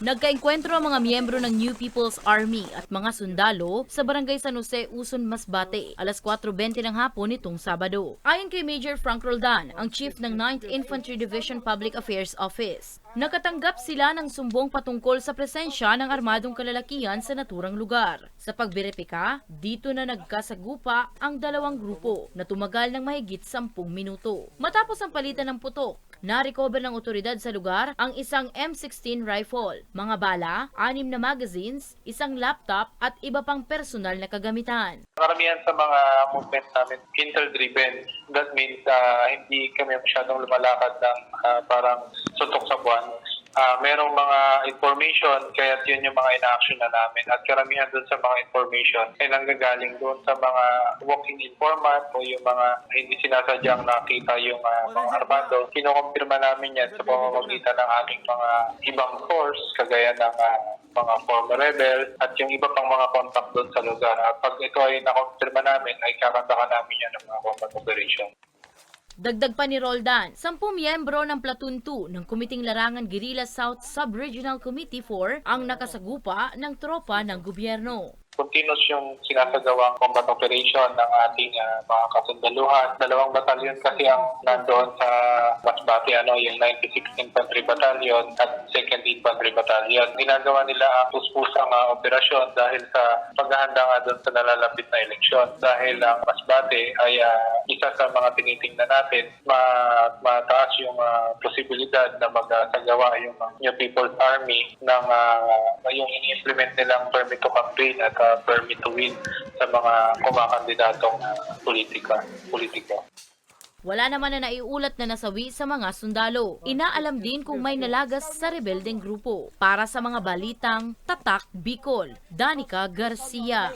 Nagkaengkwentro ang mga miyembro ng New People's Army at mga sundalo sa barangay San Jose, Uson, Masbate, alas 4.20 ng hapon nitong Sabado. Ayon kay Major Frank Roldan, ang chief ng 9th Infantry Division Public Affairs Office, nakatanggap sila ng sumbong patungkol sa presensya ng armadong kalalakihan sa naturang lugar. Sa pagberipika, dito na nagkasagupa ang dalawang grupo na tumagal ng mahigit 10 minuto. Matapos ang palitan ng putok, na-recover ng otoridad sa lugar ang isang M16 rifle, mga bala, anim na magazines, isang laptop at iba pang personal na kagamitan. Karamihan sa mga movement namin, intel-driven. That means ah, hindi kami masyadong lumalakad ng ah, parang suntok sa buwan. Ah, merong mga information, kaya yun yung mga in-action na namin. At karamihan dun sa mga information ay nanggagaling doon sa mga walking informant o yung mga hindi sinasadyang nakita yung ah, mga armado. Kinukumpirma namin yan sa pamamagitan ng aming mga ibang force, kagaya ng ah, mga former rebel at yung iba pang mga contact doon sa lugar. At pag ito ay nakonfirma namin, ay kakantakan namin yan ng mga combat operation. Dagdag pa ni Roldan, 10 miyembro ng Platoon 2 ng Kumiting Larangan Guerrilla South Sub-Regional Committee 4 ang nakasagupa ng tropa ng gobyerno. Continuous yung sinasagawang combat operation ng ating ah, mga kasundaluhan. Dalawang batalyon kasi ang nandoon sa Masbate, ano, yung 96th Infantry Battalion at 2nd Infantry Battalion. Ginagawa nila ang puspusang ah, operasyon dahil sa paghahanda nga doon sa nalalapit na eleksyon. Dahil ang Masbate ay ah, isa sa mga tinitingnan natin, ma- mataas yung ah, posibilidad na magsagawa yung ah, New People's Army ng ah, yung ini-implement nilang permit to campaign at ah, permit to win sa mga kumakandidatong ah, politika, politiko. Wala naman na naiulat na nasawi sa mga sundalo. Inaalam din kung may nalagas sa rebeldeng grupo. Para sa mga balitang Tatak Bicol, Danica Garcia.